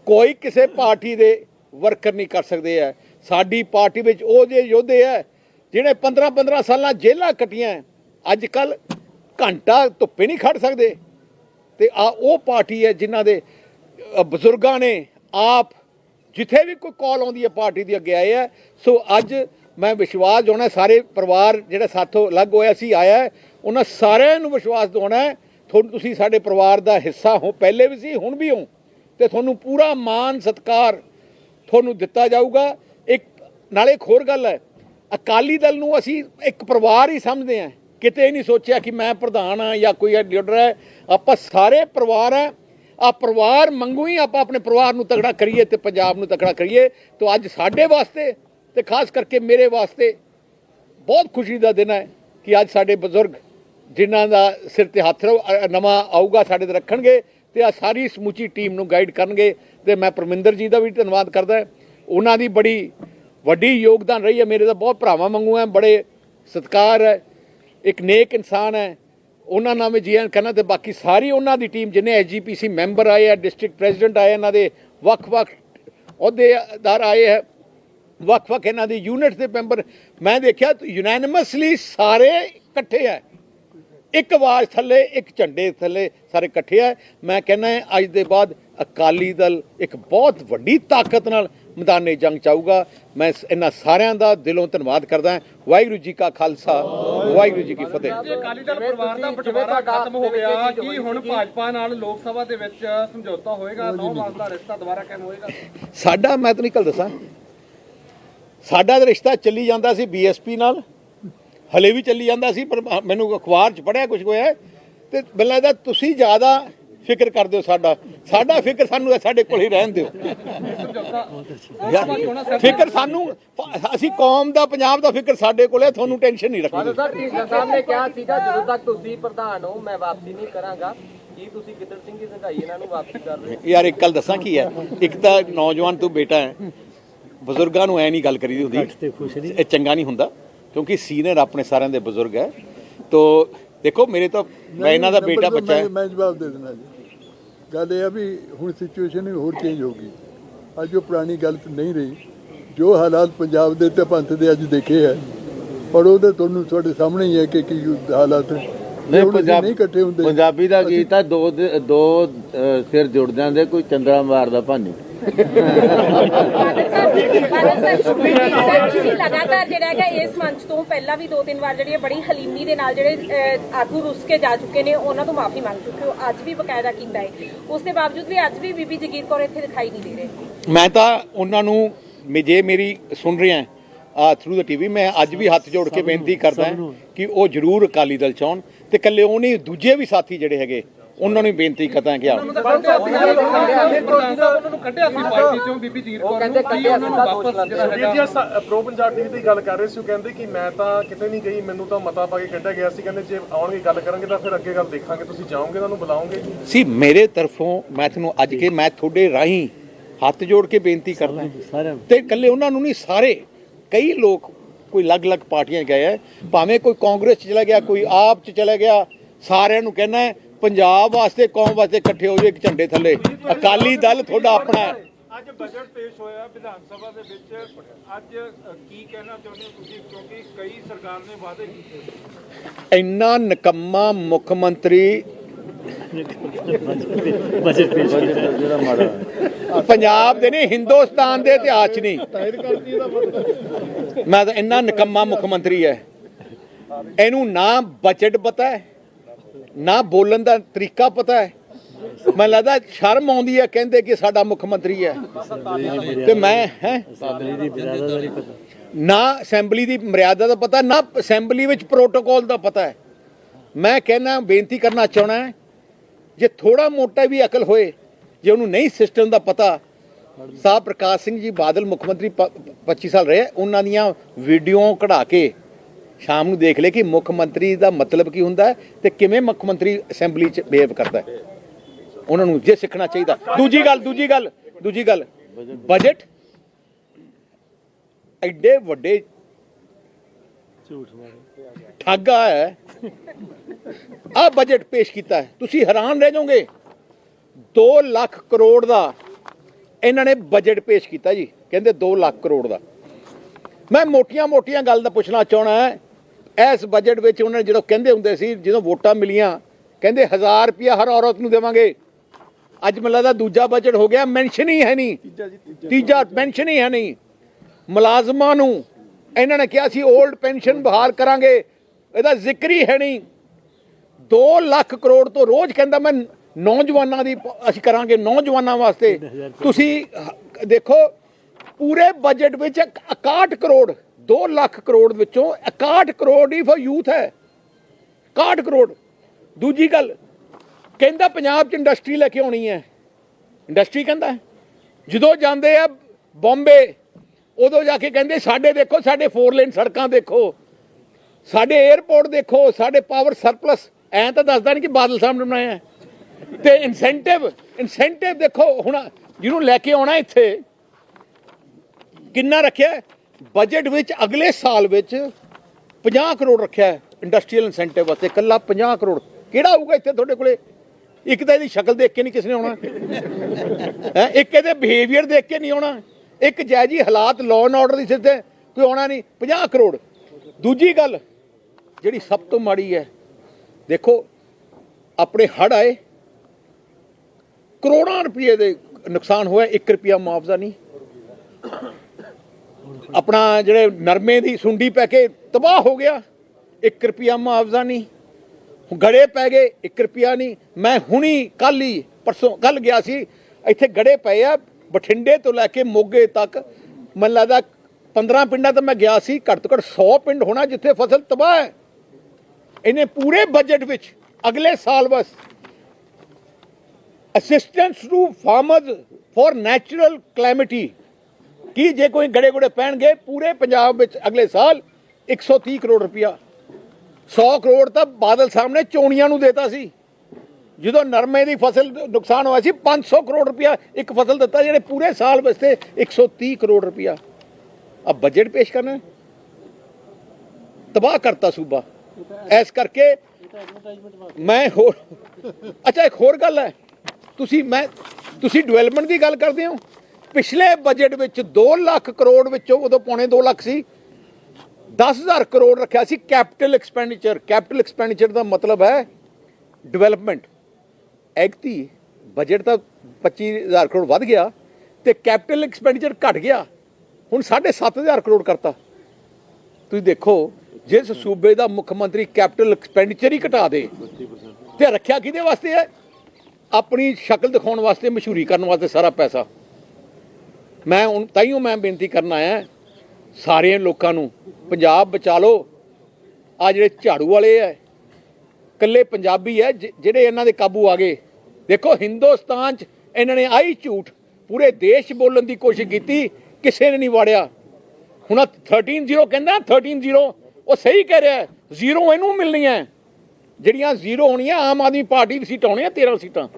ਕੋਈ ਕਿਸੇ ਪਾਰਟੀ ਦੇ ਵਰਕਰ ਨਹੀਂ ਕਰ ਸਕਦੇ ਹੈ ਸਾਡੀ ਪਾਰਟੀ ਵਿੱਚ ਉਹ ਜੇ ਯੋਧੇ ਹੈ ਜਿਹੜੇ 15 15 ਸਾਲਾਂ ਜੇਲ੍ਹਾਂ ਕੱਟੀਆਂ ਅੱਜ ਕੱਲ ਘੰਟਾ ਧੁੱਪੇ ਨਹੀਂ ਖੜ ਸਕਦੇ। ਤੇ ਆ ਉਹ ਪਾਰਟੀ ਹੈ ਜਿਨ੍ਹਾਂ ਦੇ ਬਜ਼ੁਰਗਾਂ ਨੇ ਆਪ ਜਿੱਥੇ ਵੀ ਕੋਈ ਕਾਲ ਆਉਂਦੀ ਹੈ ਪਾਰਟੀ ਦੀ ਅੱਗੇ ਆਏ ਹੈ ਸੋ ਅੱਜ ਮੈਂ ਵਿਸ਼ਵਾਸ ਦਿਵਾਉਣਾ ਸਾਰੇ ਪਰਿਵਾਰ ਜਿਹੜਾ ਸਾਥੋਂ ਅਲੱਗ ਹੋਇਆ ਸੀ, ਆਇਆ ਉਹਨਾਂ ਸਾਰਿਆਂ ਨੂੰ ਵਿਸ਼ਵਾਸ ਦਿਵਾਉਣਾ ਤੁਹਾਨੂੰ ਤੁਸੀਂ ਸਾਡੇ ਪਰਿਵਾਰ ਦਾ ਹਿੱਸਾ ਹੋ, ਪਹਿਲੇ ਵੀ ਸੀ, ਹੁਣ ਵੀ ਹੋ, ਤੇ ਤੁਹਾਨੂੰ ਪੂਰਾ ਮਾਣ ਸਤਿਕਾਰ ਤੁਹਾਨੂੰ ਦਿੱਤਾ ਜਾਊਗਾ। ਨਾਲੇ ਇੱਕ ਹੋਰ ਗੱਲ ਹੈ, ਅਕਾਲੀ ਦਲ ਨੂੰ ਅਸੀਂ ਇੱਕ ਪਰਿਵਾਰ ਹੀ ਸਮਝਦੇ ਹਾਂ। ਕਿਤੇ ਨਹੀਂ ਸੋਚਿਆ ਕਿ ਮੈਂ ਪ੍ਰਧਾਨ ਹਾਂ ਜਾਂ ਕੋਈ ਲੀਡਰ ਹੈ। ਆਪਾਂ ਸਾਰੇ ਪਰਿਵਾਰ ਹੈ। ਆ ਪਰਿਵਾਰ ਮੰਗੂ ਹੀ ਆਪਾਂ ਆਪਣੇ ਪਰਿਵਾਰ ਨੂੰ ਤਗੜਾ ਕਰੀਏ ਤੇ ਪੰਜਾਬ ਨੂੰ ਤਗੜਾ ਕਰੀਏ। ਤਾਂ ਅੱਜ ਸਾਡੇ ਵਾਸਤੇ ਤੇ ਖਾਸ ਕਰਕੇ ਮੇਰੇ ਵਾਸਤੇ ਬਹੁਤ ਖੁਸ਼ੀ ਦਾ ਦਿਨ ਹੈ ਕਿ ਅੱਜ ਸਾਡੇ ਬਜ਼ੁਰਗ ਜਿਨ੍ਹਾਂ ਦਾ ਸਿਰ ਤੇ ਹੱਥ ਰੋ- ਨਵਾਂ ਆਊਗਾ ਸਾਡੇ ਤੇ ਰੱਖਣਗੇ ਤੇ ਆ ਸਾਰੀ ਸਮੁੱਚੀ ਟੀਮ ਨੂੰ ਗਾਈਡ ਕਰਨਗੇ ਤੇ ਮੈਂ ਪਰਮਿੰਦਰ ਜੀ ਦਾ ਵੀ ਧੰਨਵਾਦ ਕਰਦਾ। ਉਹਨਾਂ ਦੀ ਬੜੀ ਵੱਡੀ ਯੋਗਦਾਨ ਰਹੀ ਹੈ, ਮੇਰੇ ਤਾਂ ਬਹੁਤ ਭਰਾਵਾਂ ਵਾਂਗੂ ਹੈ, ਬੜੇ ਸਤਿਕਾਰ ਹੈ, ਇੱਕ ਨੇਕ ਇਨਸਾਨ ਹੈ, ਉਹਨਾਂ ਨਾਲ ਮੈਂ ਜੀਐਨ ਕਰਨਾ ਤੇ ਬਾਕੀ ਸਾਰੀ ਉਹਨਾਂ ਦੀ ਟੀਮ ਜਿਨੇ ਐਸਜੀਪੀਸੀ ਮੈਂਬਰ ਆਏ ਆ ਡਿਸਟ੍ਰਿਕਟ ਪ੍ਰੈਜ਼ੀਡੈਂਟ ਆਏ ਇਹਨਾਂ ਦੇ ਵੱਖ-ਵੱਖ ਅਹੁਦੇਦਾਰ ਆਏ ਹੈ ਵੱਖ-ਵੱਖ ਇਹਨਾਂ ਦੀ ਯੂਨਿਟ ਦੇ ਮੈਂਬਰ ਮੈਂ ਦੇਖਿਆ ਯੂਨੈਨਿਮਸਲੀ ਸਾਰੇ ਇਕੱਠੇ ਹੈ ਇੱਕ ਆਵਾਜ਼ ਥੱਲੇ ਇੱਕ ਝੰਡੇ ਥੱਲੇ ਸਾਰੇ ਇਕੱਠੇ ਆ ਮੈਂ ਕਹਿੰਦਾ ਅੱਜ ਦੇ ਬਾਅਦ ਅਕਾਲੀ ਦਲ ਇੱਕ ਬਹੁਤ ਵੱਡੀ ਤਾਕਤ ਨਾਲ ਮੈਦਾਨੇ ਜੰਗ ਚਾਊਗਾ। ਮੈਂ ਇਹਨਾਂ ਸਾਰਿਆਂ ਦਾ ਦਿਲੋਂ ਧੰਨਵਾਦ ਕਰਦਾ ਵਾਹਿਗੁਰੂ ਜੀ ਕਾ ਖਾਲਸਾ ਵਾਹਿਗੁਰੂ ਜੀ ਕੀ ਫਤਿਹ। ਅਕਾਲੀ ਦਲ ਪਰਿਵਾਰ ਦਾ ਬਟਵਾਰਾ ਖਤਮ ਹੋ ਗਿਆ ਕੀ ਹੁਣ ਭਾਜਪਾ ਨਾਲ ਲੋਕ ਸਭਾ ਦੇ ਵਿੱਚ ਸਮਝੌਤਾ ਹੋਏਗਾ? ਨੌ ਮਾਸ ਦਾ ਰਿਸ਼ਤਾ ਦੁਬਾਰਾ ਕਾਇਮ ਹੋਏਗਾ? ਸਾਡਾ ਮੈਂ ਤੁਹਾਨੂੰ ਇੱਕ ਗੱਲ ਦੱਸਾਂ। ਸਾਡਾ ਤਾਂ ਰਿਸ਼ਤਾ ਚੱਲੀ ਜਾਂਦਾ ਸੀ ਬੀਐਸਪੀ ਨਾਲ। ਹਲੇ ਵੀ ਚੱਲੀ ਜਾਂਦਾ ਸੀ ਪਰ ਮੈਨੂੰ ਅਖਬਾਰ 'ਚ ਪੜਿਆ ਕੁਝ ਹੋਇਆ ਤੇ ਮੈਨੂੰ ਲੱਗਦਾ ਤੁਸੀਂ ਜ਼ਿਆਦਾ ਫਿਕਰ ਕਰਦੇ ਹੋ ਸਾਡਾ ਸਾਡਾ ਫਿਕਰ ਸਾਨੂੰ ਸਾਡੇ ਕੋਲ ਹੀ ਰਹਿਣ ਦਿਓ। ਫਿਕਰ ਸਾਨੂੰ ਅਸੀਂ ਕੌਮ ਦਾ ਪੰਜਾਬ ਦਾ ਫਿਕਰ ਸਾਡੇ ਕੋਲ ਹੈ ਤੁਹਾਨੂੰ ਟੈਨਸ਼ਨ ਨਹੀਂ ਰੱਖਣੀ। ਸਰ ਢੀਂਡਸਾ ਸਾਹਿਬ ਨੇ ਕਿਹਾ ਸੀਗਾ ਜਦੋਂ ਤੱਕ ਤੁਸੀਂ ਪ੍ਰਧਾਨ ਹੋ ਮੈਂ ਵਾਪਸੀ ਨਹੀਂ ਕਰਾਂਗਾ। ਕੀ ਤੁਸੀਂ ਗਿੱਦੜ ਸਿੰਘ ਦੀ ਸੰਘਾਈ ਇਹਨਾਂ ਨੂੰ ਵਾਪਸੀ ਕਰ ਰਹੇ ਹੋ? ਯਾਰ ਇੱਕ ਗੱਲ ਦੱਸਾਂ ਕੀ ਹੈ? ਇੱਕ ਤਾਂ ਨੌਜਵਾਨ ਤੂੰ ਬੇਟਾ ਹੈ ਬਜ਼ੁਰਗਾਂ ਨੂੰ ਐ ਨਹੀਂ ਗੱਲ ਕਰੀਦੀ ਹੁੰਦੀ ਇਹ ਚੰਗਾ ਨਹੀਂ ਹੁੰਦਾ। ਕਿਉਂਕਿ ਸੀਨੀਅਰ ਆਪਣੇ ਸਾਰਿਆਂ ਦੇ ਬਜ਼ੁਰਗ ਹੈ। ਤੋ ਦੇਖੋ ਮੇਰੇ ਤਾਂ ਮੈਂ ਇਹਨਾਂ ਦਾ ਬੇਟਾ ਬੱਚਾ ਹੈ। ਮੈਂ- ਜਵਾਬ ਦੇ ਦੇਣਾ ਜੀ। ਗੱਲ ਇਹ ਆ ਵੀ ਹੁਣ ਸਿਚੁਏਸ਼ਨ ਵੀ ਹੋਰ ਚੇਂਜ ਹੋ ਗਈ ਅੱਜ ਉਹ ਪੁਰਾਣੀ ਗੱਲ ਨਹੀਂ ਰਹੀ ਜੋ ਹਾਲਾਤ ਪੰਜਾਬ ਦੇ ਤੇ ਪੰਥ ਦੇ ਅੱਜ ਦੇਖੇ ਹੈ ਪਰ ਉਹਦੇ ਤੁਹਾਨੂੰ ਤੁਹਾਡੇ ਸਾਹਮਣੇ ਹੀ ਹੈ ਕਿ ਕੀ ਹਾਲਾਤ ਨੇ। ਨਹੀਂ ਪੰਜਾਬ ਇਕੱਠੇ ਹੁੰਦੇ ਪੰਜਾਬੀ ਦਾ ਗੀਤ ਆ ਦੋ ਦੇ- ਸਿਰ ਜੁੜ ਜਾਂਦੇ ਕੋਈ ਚੰਦਰਾ ਮਾਰਦਾ ਭਾਨੀ। ਤੁਸੀਂ ਲਗਾਤਾਰ ਜਿਹੜਾ ਹੈਗਾ ਇਸ ਮੰਚ ਤੋਂ ਪਹਿਲਾਂ ਵੀ ਦੋ ਤਿੰਨ ਵਾਰ ਜਿਹੜੀ ਹੈ ਬੜੀ ਹਲੀਮੀ ਦੇ ਨਾਲ ਜਿਹੜੇ ਅਹ, ਆਗੂ ਰੁੱਸ ਕੇ ਜਾ ਚੁੱਕੇ ਨੇ ਉਹਨਾਂ ਤੋਂ ਮਾਫੀ ਮੰਗ ਚੁੱਕੇ ਹੋ ਅੱਜ ਵੀ ਬਕਾਇਦਾ ਕੀਤਾ ਹੈ ਉਸ ਦੇ ਬਾਵਜੂਦ ਵੀ ਅੱਜ ਵੀ ਬੀਬੀ ਜਗੀਰ ਕੌਰ ਇੱਥੇ ਦਿਖਾਈ ਨਹੀਂ ਦੇ ਰਹੇ ਮੈਂ ਤਾਂ ਉਹਨਾਂ ਨੂੰ ਮੇ- ਜੇ ਮੇਰੀ ਸੁਣ ਰਹੇ ਆ ਆ ਥਰੂ ਦਾ ਟੀਵੀ ਮੈਂ ਅੱਜ ਵੀ ਹੱਥ ਜੋੜ ਕੇ ਬੇਨਤੀ ਕਰਦਾ ਕਿ ਉਹ ਜ਼ਰੂਰ ਅਕਾਲੀ ਦਲ ਚਾਉਣ ਤੇ ਇਕੱਲੇ ਉਹ ਨਹੀਂ ਦੂਜੇ ਵੀ ਸਾਥੀ ਜਿਹੜੇ ਹੈਗੇ ਉਹਨਾਂ ਨੂੰ ਬੇਨਤੀ ਕਰਦਾ ਕਿ ਆਓ। ਸੀ। ਪ੍ਰਧਾਨ ਸਾਹਿਬ ਉਹਨਾਂ ਨੂੰ ਕੱਢਿਆ ਸੀ। ਪਾਰਟੀ ਚੋਂ ਬੀਬੀ ਜੀਰ ਉਹ ਕੌਰ ਕਹਿੰਦੇ ਨੂੰ ਕੀ ਕੱਢਿਆ ਉਹਨਾਂ ਨੂੰ ਸਿੱਧਾ ਦੋਸ਼ ਵਾਪਸ ਲਾਉਂਦੇ ਜਿਹੜਾ ਵੀਰ ਹੈਗਾ ਜੀ ਆਹ ਸ- ਪ੍ਰੋ ਪੰਜਾਬ ਟੀਵੀ ਦੀ ਗੱਲ ਕਰ ਰਹੇ ਸੀ। ਉਹ ਕਹਿੰਦੇ ਕਿ ਮੈਂ ਤਾਂ ਕਿਤੇ ਨਹੀਂ ਗਈ। ਮੈਨੂੰ ਤਾਂ ਮਤਾ ਪਾ ਕੇ ਕੱਢਿਆ ਗਿਆ ਸੀ। ਕਹਿੰਦੇ ਜੇ ਆਉਣਗੇ ਗੱਲ ਕਰਾਂਗੇ ਤਾਂ ਫਿਰ ਅੱਗੇ ਗੱਲ ਦੇਖਾਂਗੇ। ਤੁਸੀਂ ਜਾਓਗੇ ਉਹਨਾਂ ਨੂੰ ਬੁਲਾਓਗੇ ਸੀ ਮੇਰੇ ਤਰਫੋਂ ਮੈਂ ਤੁਹਾਨੂੰ ਅੱਜ ਕੇ ਮੈਂ ਤੁਹਾਡੇ ਰਾਹੀਂ ਹੱਥ ਜੋੜ ਕੇ ਬੇਨਤੀ ਕਰਦਾ। ਤੇ ਇਕੱਲੇ ਉਹਨਾਂ ਨੂੰ ਨਹੀਂ ਸਾਰੇ। ਕਈ ਲੋਕ ਕੋਈ ਅਲੱਗ-ਅਲੱਗ ਪਾਰਟੀਆਂ ਗਏ ਹੈ ਭਾਵੇਂ ਕੋਈ ਕਾਂਗਰਸ 'ਚ ਚਲਾ ਗਿਆ ਕੋਈ ਆਪ 'ਚ ਚਲਾ ਗਿਆ। ਸਾਰਿਆਂ ਨੂੰ ਕਹਿਣਾ ਹੈ ਪੰਜਾਬ ਵਾਸਤੇ ਕੌਮ ਵਾਸਤੇ ਇਕੱਠੇ ਹੋ ਜਾਓ ਇੱਕ ਝੰਡੇ ਥੱਲੇ। ਅਕਾਲੀ ਦਲ ਤੁਹਾਡਾ ਆਪਣਾ ਹੈ। ਅੱਜ ਬਜਟ ਪੇਸ਼ ਹੋਇਆ ਵਿਧਾਨ ਸਭਾ ਦੇ ਵਿੱਚ। ਅੱਜ ਕੀ ਕਹਿਣਾ ਚਾਹੁੰਦੇ ਹੋ ਤੁਸੀਂ? ਕਿਉਂਕਿ ਕਈ ਸਰਕਾਰ ਨੇ ਵਾਅਦੇ ਕੀਤੇ। ਇੰਨਾ ਨਿਕੰਮਾ ਮੁੱਖ ਮੰਤਰੀ ਜਿਹੜਾ ਮਾੜਾ ਪੰਜਾਬ ਦੇ ਨਹੀਂ ਹਿੰਦੁਸਤਾਨ ਦੇ ਇਤਿਹਾਸ 'ਚ ਨਹੀਂ। ਮੈਂ ਤਾਂ ਇੰਨਾ ਨਿਕੰਮਾ ਮੁੱਖ ਮੰਤਰੀ ਹੈ। ਇਹਨੂੰ ਨਾ ਬਜਟ ਪਤਾ ਹੈ ਨਾ ਬੋਲਣ ਦਾ ਤਰੀਕਾ ਪਤਾ ਹੈ। ਮੈਨੂੰ ਲੱਗਦਾ ਸ਼ਰਮ ਆਉਂਦੀ ਹੈ, ਕਹਿੰਦੇ ਕਿ ਸਾਡਾ ਮੁੱਖ ਮੰਤਰੀ ਹੈ। ਤੇ ਮੈਂ, ਹੈ? ਨਾ ਅਸੈਂਬਲੀ ਦੀ ਮਰਿਆਦਾ ਦਾ ਪਤਾ, ਨਾ ਅਸੈਂਬਲੀ ਵਿੱਚ ਪ੍ਰੋਟੋਕੋਲ ਦਾ ਪਤਾ ਹੈ। ਮੈਂ ਕਹਿੰਦਾ, ਬੇਨਤੀ ਕਰਨਾ ਚਾਹਣਾ ਜੇ ਥੋੜਾ ਮੋਟਾ ਵੀ ਅਕਲ ਹੋਏ, ਜੇ ਉਹਨੂੰ ਨਹੀਂ ਸਿਸਟਮ ਦਾ ਪਤਾ ਸਾਹ ਪ੍ਰਕਾਸ਼ ਸਿੰਘ ਜੀ ਬਾਦਲ ਮੁੱਖ ਮੰਤਰੀ ਪ- 25 ਸਾਲ ਰਹੇ, ਉਹਨਾਂ ਦੀਆਂ ਵੀਡੀਓ ਕਢਾ ਕੇ ਸ਼ਾਮ ਨੂੰ ਦੇਖ ਲਏ ਕਿ ਮੁੱਖ ਮੰਤਰੀ ਦਾ ਮਤਲਬ ਕੀ ਹੁੰਦਾ ਤੇ ਕਿਵੇਂ ਮੁੱਖ ਮੰਤਰੀ ਅਸੈਂਬਲੀ 'ਚ ਬਿਹੇਵ ਕਰਦਾ ਉਹਨਾਂ ਨੂੰ ਜੇ ਸਿੱਖਣਾ ਚਾਹੀਦਾ। ਦੂਜੀ ਗੱਲ ਦੂਜੀ ਗੱਲ ਦੂਜੀ ਗੱਲ। ਬਜਟ ਐਡੇ ਵੱਡੇ ਠੱਗਾ ਹੈ। ਆ ਬਜਟ ਪੇਸ਼ ਕੀਤਾ ਹੈ। ਤੁਸੀਂ ਹੈਰਾਨ ਰਹਿ ਜਾਓਗੇ। 2 ਲੱਖ ਕਰੋੜ ਦਾ ਇਹਨਾਂ ਨੇ ਬਜਟ ਪੇਸ਼ ਕੀਤਾ ਜੀ। ਕਹਿੰਦੇ 2 ਲੱਖ ਕਰੋੜ ਦਾ। ਮੈਂ ਮੋਟੀਆਂ-ਮੋਟੀਆਂ ਗੱਲ ਦਾ ਪੁੱਛਣਾ ਚਾਹਣਾ ਹੈ। ਇਸ ਬਜਟ ਵਿੱਚ ਉਹਨਾਂ ਨੇ ਜਦੋਂ ਕਹਿੰਦੇ ਹੁੰਦੇ ਸੀ ਜਦੋਂ ਵੋਟਾਂ ਮਿਲੀਆਂ ਕਹਿੰਦੇ 1000 ਰੁਪਇਆ ਹਰ ਔਰਤ ਨੂੰ ਦੇਵਾਂਗੇ। ਅੱਜ ਮੈਨੂੰ ਲੱਗਦਾ ਦੂਜਾ ਬਜਟ ਹੋ ਗਿਆ ਮੈਂਸ਼ਨ ਹੀ ਹੈ ਨਹੀਂ। ਤੀਜਾ ਮੈਂਸ਼ਨ ਹੀ ਹੈ ਨਹੀਂ। ਮੁਲਾਜ਼ਮਾਂ ਨੂੰ ਇਹਨਾਂ ਨੇ ਕਿਹਾ ਸੀ 올ਡ ਪੈਨਸ਼ਨ ਬਹਾਲ ਕਰਾਂਗੇ। ਇਹਦਾ ਜ਼ਿਕਰ ਹੀ ਹੈ ਨਹੀਂ। 2 ਲੱਖ ਕਰੋੜ ਤੋਂ ਰੋਜ਼ ਕਹਿੰਦਾ ਮੈਂ ਨੌਜਵਾਨਾਂ ਦੀ ਅਸੀਂ ਕਰਾਂਗੇ ਨੌਜਵਾਨਾਂ ਵਾਸਤੇ। ਤੁਸੀਂ ਦੇਖੋ ਪੂਰੇ ਬਜਟ ਵਿੱਚ 61 ਕਰੋੜ 2 ਲੱਖ ਕਰੋੜ ਵਿੱਚੋਂ 61 ਕਰੋੜ ਹੀ ਫॉर ਯੂਥ ਹੈ। 61 ਕਰੋੜ। ਦੂਜੀ ਗੱਲ, ਕਹਿੰਦਾ ਪੰਜਾਬ 'ਚ ਇੰਡਸਟਰੀ ਲੈ ਕੇ ਆਉਣੀ ਹੈ। ਇੰਡਸਟਰੀ ਕਹਿੰਦਾ ਜਦੋਂ ਜਾਂਦੇ ਆ ਬੰਬੇ, ਉਦੋਂ ਜਾ ਕੇ ਕਹਿੰਦੇ, ਸਾਡੇ ਦੇਖੋ, ਸਾਡੇ ਫੋਰ ਲੇਨ ਸੜਕਾਂ ਦੇਖੋ, ਸਾਡੇ 에어ਪੋਰਟ ਦੇਖੋ, ਸਾਡੇ ਪਾਵਰ ਸਰਪਲਸ ਐ ਤਾਂ ਦੱਸਦਾ ਨਹੀਂ ਕਿ ਬਾਦਲ ਸਾਹਿਬ ਨੇ ਬਣਾਇਆ ਤੇ ਇਨਸੈਂਟਿਵ ਇਨਸੈਂਟਿਵ ਦੇਖੋ, ਹੁਣ ਜਿਹਨੂੰ ਲੈ ਕੇ ਆਉਣਾ ਇੱਥੇ, ਕਿੰਨਾ ਰੱਖਿਆ ਬਜਟ ਵਿੱਚ ਅਗਲੇ ਸਾਲ ਵਿੱਚ 50 ਕਰੋੜ ਰੱਖਿਆ ਹੈ ਇੰਡਸਟਰੀਅਲ ਇਨਸੈਂਟਿਵ ਵਾਸਤੇ ਕੱਲਾ 50 ਕਰੋੜ। ਕਿਹੜਾ ਆਊਗਾ ਇੱਥੇ ਤੁਹਾਡੇ ਕੋਲੇ? ਇੱਕ ਤਾਂ ਇਹਦੀ ਸ਼ਕਲ ਦੇਖ ਕੇ ਨਹੀਂ ਕਿਸ ਨੇ ਆਉਣਾ। ਹੈ, ਇੱਕ ਇਹਦੇ ਬਿਹੇਵੀਅਰ ਦੇਖ ਕੇ ਨਹੀਂ ਆਉਣਾ। ਇੱਕ ਜਾਇਜੀ ਹਾਲਾਤ ਲਾਅ ਐਂਡ ਆਰਡਰ ਦੀ ਸਿੱਧੇ ਕੋਈ ਆਉਣਾ ਨਹੀਂ। 50 ਕਰੋੜ। ਦੂਜੀ ਗੱਲ, ਜਿਹੜੀ ਸਭ ਤੋਂ ਮਾੜੀ ਹੈ, ਦੇਖੋ, ਆਪਣੇ ਹੜ ਆਏ। ਕਰੋੜਾਂ ਰੁਪਏ ਦੇ ਨੁਕਸਾਨ ਹੋਇਆ 1 ਰੁਪਿਆ ਮੁਆਵਜ਼ਾ ਨਹੀਂ। ਆਪਣਾ ਜਿਹੜੇ ਨਰਮੇ ਦੀ ਸੁੰਡੀ ਪੈ ਕੇ ਤਬਾਹ ਹੋ ਗਿਆ 1 ਰੁਪਿਆ ਮੁਆਵਜ਼ਾ ਨਹੀਂ। ਗੜੇ ਪੈ ਗਏ 1 ਰੁਪਿਆ ਨਹੀਂ। ਮੈਂ ਹੁਣੀ ਕੱਲ ਹੀ, ਪਰਸੋਂ ਕੱਲ ਗਿਆ ਸੀ, ਇੱਥੇ ਗੜੇ ਪਏ ਆ, ਬਠਿੰਡੇ ਤੋਂ ਲੈ ਕੇ ਮੋਗੇ ਤੱਕ। ਮੈਨੂੰ ਲੱਗਦਾ 15 ਪਿੰਡਾਂ ਤਾਂ ਮੈਂ ਗਿਆ ਸੀ ਘੱਟ ਤੋਂ ਘੱਟ 100 ਪਿੰਡ ਹੋਣਾ ਜਿੱਥੇ ਫਸਲ ਤਬਾਹ ਹੈ। ਇਹਨੇ ਪੂਰੇ ਬਜਟ ਵਿੱਚ ਅਗਲੇ ਸਾਲ ਬਸ assistance to farmers for natural calamity ਕੀ ਜੇ ਕੋਈ ਗੜੇ ਗੁੜੇ ਪੈਣਗੇ, ਪੂਰੇ ਪੰਜਾਬ ਵਿੱਚ ਅਗਲੇ ਸਾਲ 130 ਕਰੋੜ ਰੁਪਇਆ। 100 ਕਰੋੜ ਤਾਂ ਬਾਦਲ ਸਾਹਿਬ ਨੇ ਚੋਣੀਆਂ ਨੂੰ ਦੇਤਾ ਸੀ। ਜਦੋਂ ਨਰਮੇ ਦੀ ਫਸਲ ਨੁਕਸਾਨ ਹੋਇਆ ਸੀ 500 ਕਰੋੜ ਰੁਪਇਆ ਇੱਕ ਫਸਲ ਦਿੱਤਾ, ਜਿਹੜੇ ਪੂਰੇ ਸਾਲ ਵਾਸਤੇ 130 ਕਰੋੜ ਰੁਪਇਆ। ਆ ਬਜਟ ਪੇਸ਼ ਕਰਨਾ ਤਬਾਹ ਕਰਤਾ ਸੂਬਾ। ਇਸ ਕਰਕੇ ਮੈਂ ਹੋਰ ਅੱਛਾ, ਇੱਕ ਹੋਰ ਗੱਲ ਹੈ। ਤੁਸੀਂ ਮੈਂ ਤੁਸੀਂ ਡਿਵੈਲਪਮੈਂਟ ਦੀ ਗੱਲ ਕਰਦੇ ਹੋ? ਪਿਛਲੇ ਬਜਟ ਵਿੱਚ 2 ਲੱਖ ਕਰੋੜ ਵਿੱਚੋਂ ਉਦੋਂ ਪੌਣੇ 2 ਲੱਖ ਸੀ। 10000 ਕਰੋੜ ਰੱਖਿਆ ਸੀ ਕੈਪੀਟਲ ਐਕਸਪੈਂਡੀਚਰ ਕੈਪੀਟਲ ਐਕਸਪੈਂਡੀਚਰ ਦਾ ਮਤਲਬ ਹੈ ਡਿਵੈਲਪਮੈਂਟ ਐਗਤੀ ਬਜਟ ਤਾਂ 25000 ਕਰੋੜ ਵੱਧ ਗਿਆ ਤੇ ਕੈਪੀਟਲ ਐਕਸਪੈਂਡੀਚਰ ਘਟ ਗਿਆ। ਹੁਣ 7500 ਕਰੋੜ ਕਰਤਾ। ਤੁਸੀਂ ਦੇਖੋ, ਜਿਸ ਸੂਬੇ ਦਾ ਮੁੱਖ ਮੰਤਰੀ ਕੈਪੀਟਲ ਐਕਸਪੈਂਡੀਚਰ ਹੀ ਘਟਾ ਦੇ, ਤੇ ਰੱਖਿਆ ਕਿਹਦੇ ਵਾਸਤੇ ਹੈ? ਆਪਣੀ ਸ਼ਕਲ ਦਿਖਾਉਣ ਵਾਸਤੇ, ਮਸ਼ਹੂਰੀ ਕਰਨ ਵਾਸਤੇ ਸਾਰਾ ਪੈਸਾ। ਮੈਂ ਹੁਣ ਤਾਈਓ ਮੈਂ ਬੇਨਤੀ ਕਰਨ ਆਇਆ ਸਾਰੇ ਲੋਕਾਂ ਨੂੰ, ਪੰਜਾਬ ਬਚਾ ਲਓ। ਆ ਜਿਹੜੇ ਝਾੜੂ ਵਾਲੇ ਐ ਕੱਲੇ ਪੰਜਾਬੀ ਐ ਜਿਹੜੇ ਇਹਨਾਂ ਦੇ ਕਾਬੂ ਆ ਗਏ। ਦੇਖੋ, ਹਿੰਦੁਸਤਾਨ 'ਚ ਇਹਨਾਂ ਨੇ ਆਈ ਝੂਠ ਪੂਰੇ ਦੇਸ਼ ਬੋਲਣ ਦੀ ਕੋਸ਼ਿਸ਼ ਕੀਤੀ, ਕਿਸੇ ਨੇ ਨਹੀਂ ਵਾੜਿਆ। ਹੁਣ ਆਹ 13 0 ਕਹਿੰਦਾ 13 0 ਉਹ ਸਹੀ ਕਹਿ ਰਿਹਾ, ਜ਼ੀਰੋ ਇਹਨੂੰ ਮਿਲਣੀਆਂ। ਜਿਹੜੀਆਂ ਜ਼ੀਰੋ ਹੋਣੀਆਂ, ਆਮ ਆਦਮੀ ਪਾਰਟੀ ਦੀ ਸੀਟਾਂ ਹੋਣੀਆਂ 13 ਸੀਟਾਂ।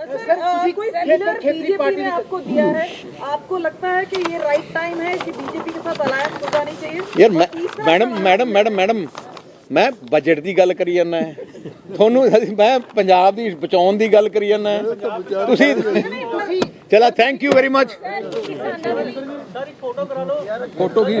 सर कोई फिलर बीजेपी ने आपको दिया है आपको लगता है कि ये राइट टाइम है कि बीजेपी के साथ अलायंस हो जानी चाहिए ਯਾਰ ਮੈਂ और तीसरा ਮੈਡਮ सवाल- ਮੈਡਮ ਮੈਡਮ ਮੈਡਮ ਮੈਂ ਬਜਟ ਦੀ ਗੱਲ ਕਰੀ ਜਾਂਦਾ ਤੁਹਾਨੂੰ ਅਸੀਂ- ਮੈਂ ਪੰਜਾਬ ਦੀ ਬਚਾਉਣ ਦੀ ਗੱਲ ਕਰੀ ਜਾਂਦਾ ਤੁਸੀਂ ਚਲਾ thank you very much photo ਕੀ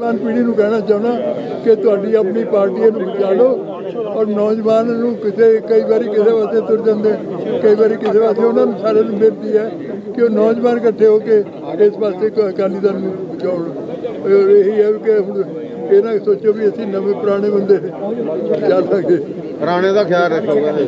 ਨੌਜਵਾਨ ਪੀੜ੍ਹੀ ਨੂੰ ਕਹਿਣਾ ਚਾਹੁੰਦਾ ਕਿ ਤੁਹਾਡੀ ਆਪਣੀ ਪਾਰਟੀ ਨੂੰ ਬਚਾ ਲਓ ਔਰ ਨੌਜਵਾਨ ਨੂੰ ਕਿਸੇ ਕਈ ਵਾਰੀ ਕਿਸੇ ਵਾਸਤੇ ਤੁਰ ਜਾਂਦੇ, ਕਈ ਵਾਰੀ ਕਿਸੇ ਵਾਸਤੇ ਉਹਨਾਂ ਨੂੰ ਸਾਰਿਆਂ ਨੂੰ ਬੇਨਤੀ ਹੈ ਕਿ ਉਹ ਨੌਜਵਾਨ ਇਕੱਠੇ ਹੋ ਕੇ ਇਸ ਵਾਸਤੇ ਅਕਾਲੀ ਦਲ ਨੂੰ ਬਚਾਉਣ। ਔਰ ਇਹੀ ਹੈ ਕਿ ਹੁਣ ਇਹ ਨਾ ਸੋਚੋ ਵੀ ਅਸੀਂ ਨਵੇਂ ਪੁਰਾਣੇ ਬੰਦੇ ਜਾ ਸਕਦੇ। ਪੁਰਾਣੇ ਦਾ ਖਿਆਲ ਰੱਖੋਗੇ